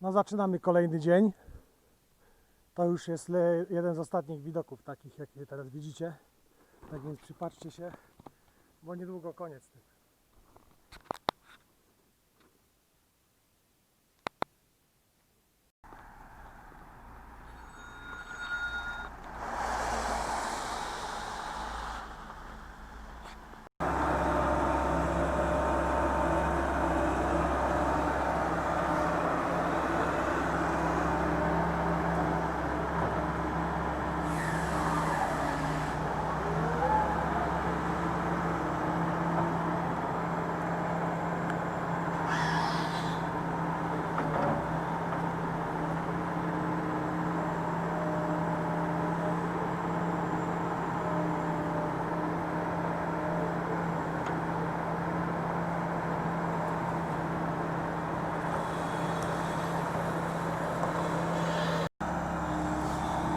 No zaczynamy kolejny dzień. To już jest jeden z ostatnich widoków takich, jakie teraz widzicie. Tak więc przypatrzcie się, bo niedługo koniec tych.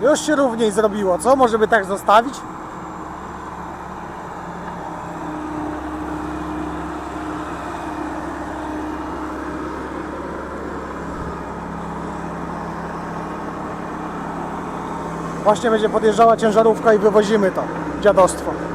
Już się równiej zrobiło, co? Może by tak zostawić? Właśnie będzie podjeżdżała ciężarówka i wywozimy to dziadostwo.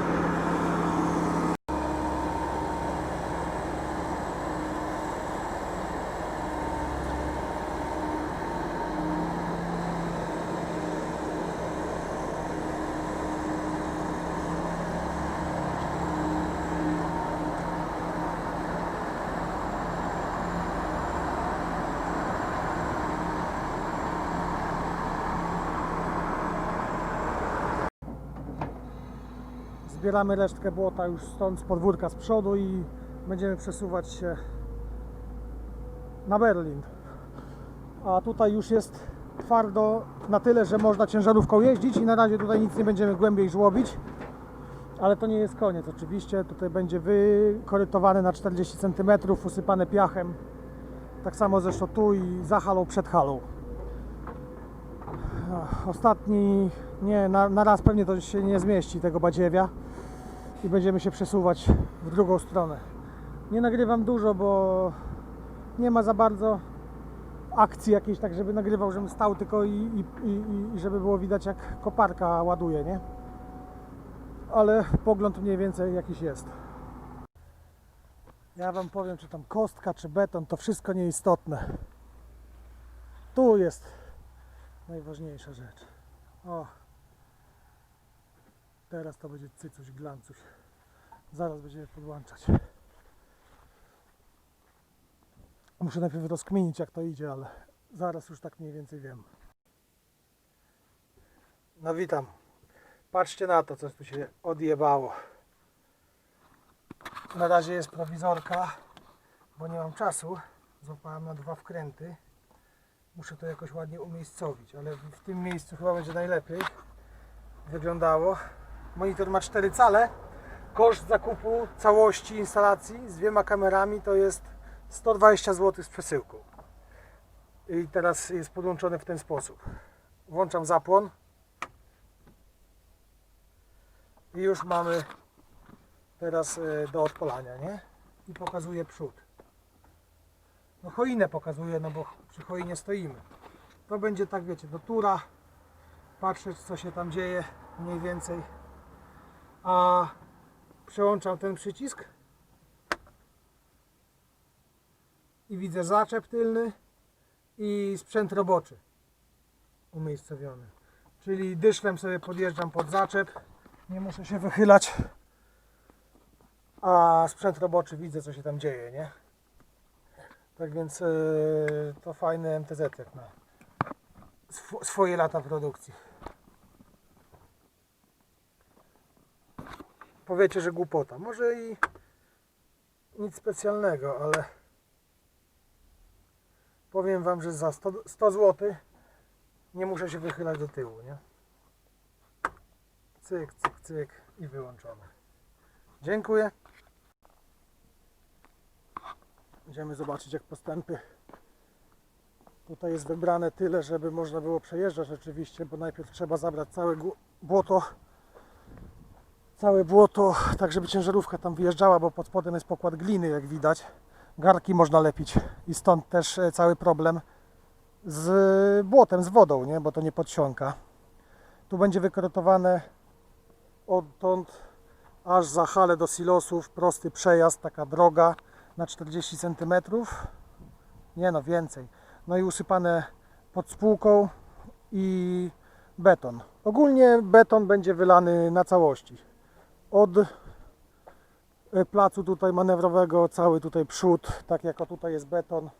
Zbieramy resztkę błota już stąd z podwórka z przodu i będziemy przesuwać się na Berlin. A tutaj już jest twardo na tyle, że można ciężarówką jeździć i na razie tutaj nic nie będziemy głębiej żłobić. Ale to nie jest koniec oczywiście. Tutaj będzie wykorytowane na 40 cm, usypane piachem. Tak samo zresztą tu i za halą, przed halą. Ostatni, nie, na, na raz pewnie to się nie zmieści tego badziewia i będziemy się przesuwać w drugą stronę. Nie nagrywam dużo, bo nie ma za bardzo akcji jakiejś, tak żeby nagrywał, żebym stał tylko i, i, i, i żeby było widać jak koparka ładuje, nie? Ale pogląd mniej więcej jakiś jest. Ja Wam powiem, czy tam kostka, czy beton, to wszystko nieistotne. Tu jest najważniejsza rzecz. O, teraz to będzie cycuś, glancuś. Zaraz będziemy podłączać. Muszę najpierw rozkminić jak to idzie, ale zaraz już tak mniej więcej wiem. No witam. Patrzcie na to, co tu się odjebało. Na razie jest prowizorka, bo nie mam czasu. Złapałem na dwa wkręty muszę to jakoś ładnie umiejscowić, ale w tym miejscu chyba będzie najlepiej wyglądało. Monitor ma 4 cale. Koszt zakupu całości instalacji z dwiema kamerami to jest 120 zł z przesyłką. I teraz jest podłączony w ten sposób. Włączam zapłon. I już mamy teraz e, do odpalania, nie? I pokazuje przód. No choinę pokazuję, no bo przy choinie stoimy. To będzie tak, wiecie, do tura, patrzeć co się tam dzieje mniej więcej. A przełączam ten przycisk i widzę zaczep tylny i sprzęt roboczy umiejscowiony. Czyli dyszlem sobie podjeżdżam pod zaczep, nie muszę się wychylać, a sprzęt roboczy widzę co się tam dzieje, nie? Tak więc yy, to fajny MTZ na sw- swoje lata produkcji. Powiecie, że głupota. Może i nic specjalnego, ale powiem Wam, że za 100, 100 zł nie muszę się wychylać do tyłu, nie? Cyk, cyk, cyk i wyłączone. Dziękuję. Idziemy zobaczyć jak postępy. Tutaj jest wybrane tyle, żeby można było przejeżdżać rzeczywiście, bo najpierw trzeba zabrać całe błoto. Całe błoto, tak żeby ciężarówka tam wyjeżdżała, bo pod spodem jest pokład gliny, jak widać. Garki można lepić i stąd też e, cały problem z błotem, z wodą, nie? bo to nie podsiąka. Tu będzie wykorotowane odtąd aż za halę do silosów, prosty przejazd, taka droga na 40 cm. Nie no, więcej. No i usypane pod spółką i beton. Ogólnie beton będzie wylany na całości. Od e, placu tutaj manewrowego, cały tutaj przód, tak jak o tutaj jest beton,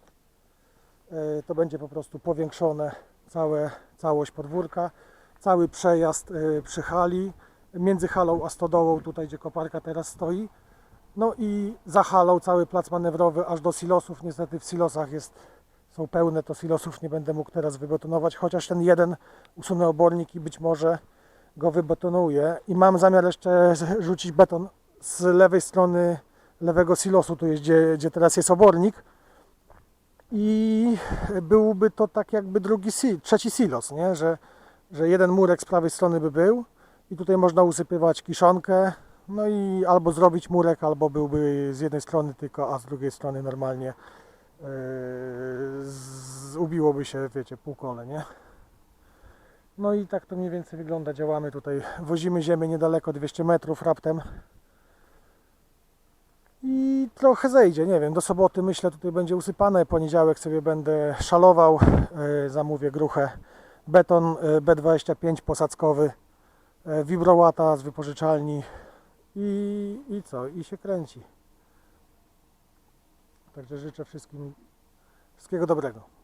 e, to będzie po prostu powiększone całe, całość podwórka, cały przejazd e, przy hali, między halą a stodołą, tutaj gdzie koparka teraz stoi. No i za halą cały plac manewrowy aż do silosów. Niestety w silosach jest, są pełne, to silosów nie będę mógł teraz wybetonować, chociaż ten jeden usunę obornik i być może go wybetonuję. I mam zamiar jeszcze rzucić beton z lewej strony lewego silosu, tu jest gdzie, gdzie teraz jest obornik. I byłby to tak jakby drugi, trzeci silos, nie? Że, że jeden murek z prawej strony by był i tutaj można usypywać kiszonkę, no i albo zrobić murek, albo byłby z jednej strony tylko, a z drugiej strony normalnie yy, z, ubiłoby się, wiecie, półkole, nie? No i tak to mniej więcej wygląda. Działamy tutaj, wozimy ziemię niedaleko 200 metrów raptem. I trochę zejdzie, nie wiem, do soboty myślę tutaj będzie usypane, poniedziałek sobie będę szalował, yy, zamówię gruchę, beton yy, B25 posadzkowy, yy, wibrowata z wypożyczalni i, i co, i się kręci. Także życzę wszystkim wszystkiego dobrego.